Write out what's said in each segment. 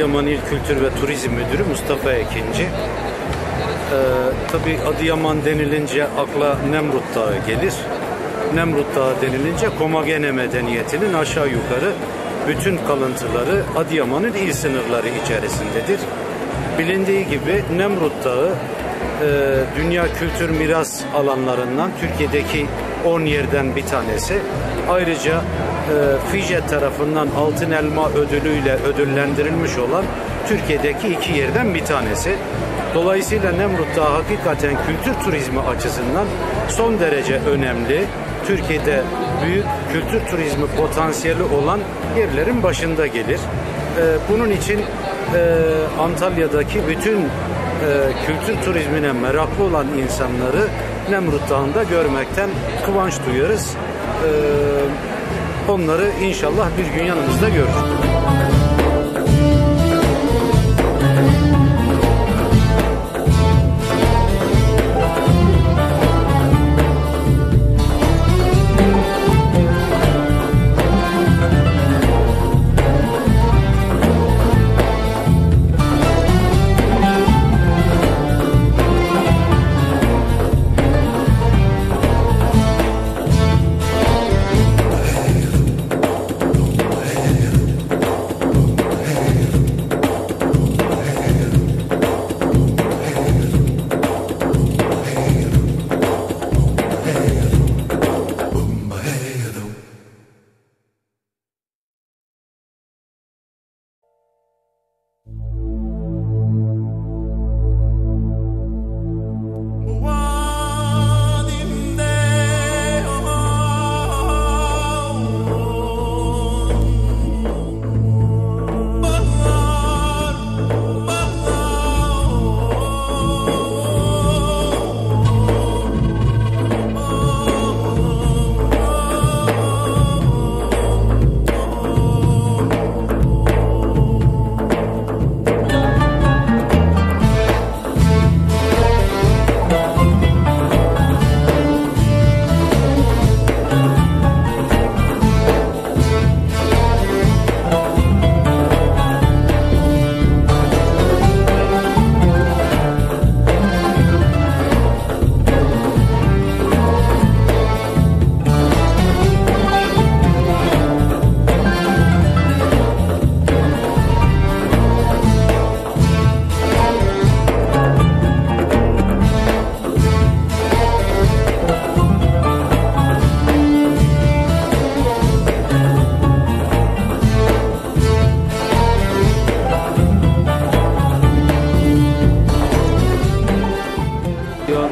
Adıyaman İl Kültür ve Turizm Müdürü Mustafa Ekinci. Ee, tabii Adıyaman denilince akla Nemrut Dağı gelir. Nemrut Dağı denilince Komagene medeniyetinin aşağı yukarı bütün kalıntıları Adıyaman'ın il sınırları içerisindedir. Bilindiği gibi Nemrut Dağı e, Dünya Kültür Miras alanlarından Türkiye'deki 10 yerden bir tanesi. Ayrıca e, Fije tarafından Altın Elma ödülüyle ödüllendirilmiş olan Türkiye'deki iki yerden bir tanesi. Dolayısıyla Nemrut Dağı hakikaten kültür turizmi açısından son derece önemli. Türkiye'de büyük kültür turizmi potansiyeli olan yerlerin başında gelir. E, bunun için e, Antalya'daki bütün e, kültür turizmine meraklı olan insanları Nemrut Dağı'nda görmekten kıvanç duyarız. E, onları inşallah bir gün yanımızda görürüz.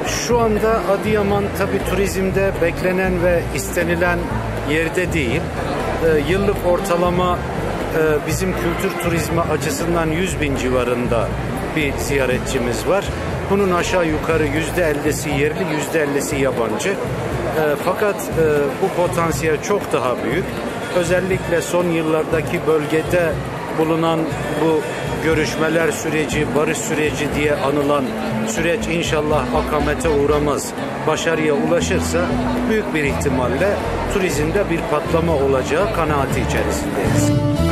Şu anda Adıyaman tabi turizmde beklenen ve istenilen yerde değil. Ee, yıllık ortalama e, bizim kültür turizmi açısından 100 bin civarında bir ziyaretçimiz var. Bunun aşağı yukarı yüzde ellisi yerli, yüzde ellisi yabancı. E, fakat e, bu potansiyel çok daha büyük. Özellikle son yıllardaki bölgede bulunan bu görüşmeler süreci, barış süreci diye anılan süreç inşallah akamete uğramaz, başarıya ulaşırsa büyük bir ihtimalle turizmde bir patlama olacağı kanaati içerisindeyiz.